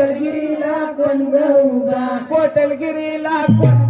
कोटलगिरीला कोण गौबा कोटलगिरीला कोण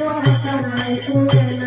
Thank you.